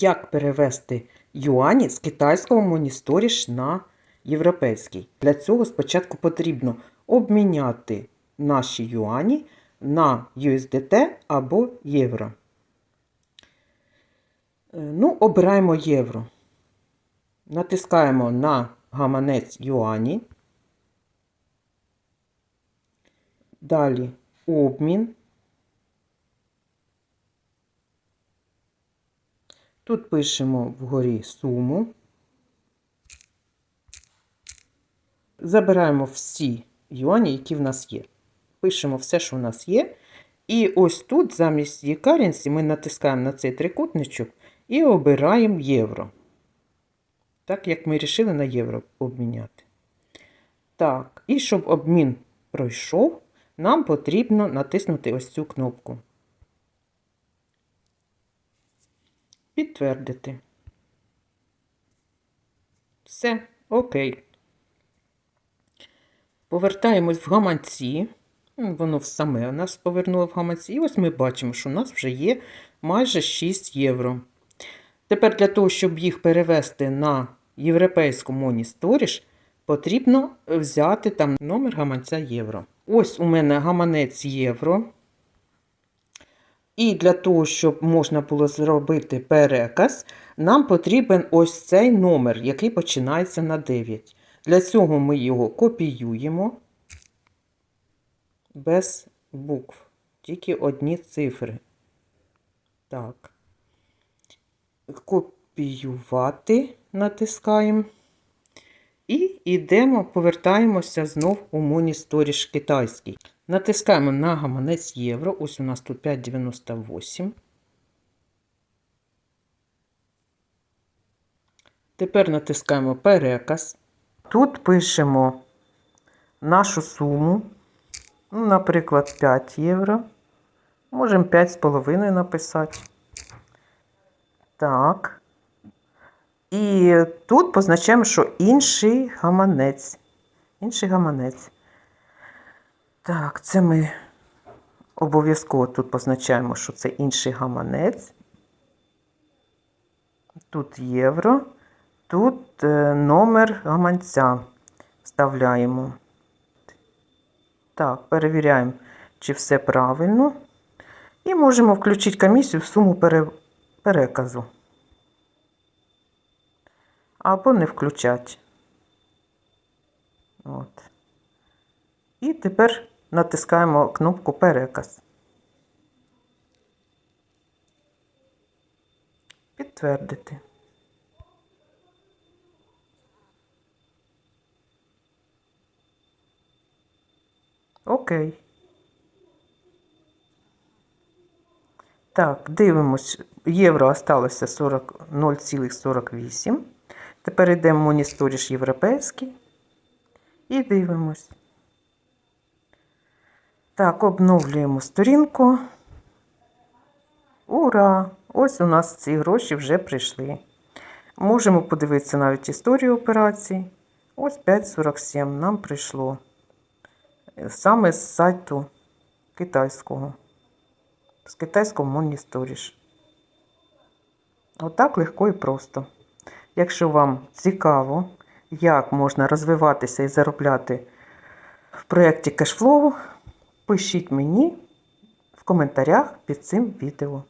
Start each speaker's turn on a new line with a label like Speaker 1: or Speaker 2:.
Speaker 1: Як перевести юані з китайського моністоріш на європейський? Для цього спочатку потрібно обміняти наші юані на USDT або євро. Е, Ну, обираємо євро. Натискаємо на гаманець юані. Далі обмін. Тут пишемо вгорі суму. Забираємо всі юані, які в нас є. Пишемо все, що в нас є. І ось тут, замість e-currency, ми натискаємо на цей трикутничок і обираємо євро. Так як ми вирішили на євро обміняти. Так, і щоб обмін пройшов, нам потрібно натиснути ось цю кнопку. Підтвердити. Все, окей. Повертаємось в гаманці. Воно саме нас повернуло в гаманці. І ось ми бачимо, що у нас вже є майже 6 євро. Тепер для того, щоб їх перевести на європейську Money Storage, потрібно взяти там номер гаманця євро. Ось у мене гаманець євро. І для того, щоб можна було зробити переказ, нам потрібен ось цей номер, який починається на 9. Для цього ми його копіюємо без букв, тільки одні цифри. Так. Копіювати натискаємо. І йдемо, повертаємося знов у Моністоріш китайський. Натискаємо на гаманець євро. Ось у нас тут 5,98. Тепер натискаємо переказ. Тут пишемо нашу суму. Ну, наприклад, 5 євро. Можемо 5,5 написати. Так. І тут позначаємо, що інший гаманець. Інший гаманець. Так, це ми обов'язково тут позначаємо, що це інший гаманець. Тут євро, тут е, номер гаманця вставляємо. Так, перевіряємо, чи все правильно. І можемо включити комісію в суму переказу. Або не включати. От. І тепер натискаємо кнопку Переказ. Підтвердити. Окей. Так, дивимось, євро осталося 40 0,48. Тепер йдемо в моніторіж європейський. І дивимось. Так, обновлюємо сторінку. Ура! Ось у нас ці гроші вже прийшли. Можемо подивитися навіть історію операцій. Ось 5,47 нам прийшло. Саме з сайту китайського. З китайського Money Storage. Отак легко і просто. Якщо вам цікаво, як можна розвиватися і заробляти в проєкті кешфлоу, пишіть мені в коментарях під цим відео.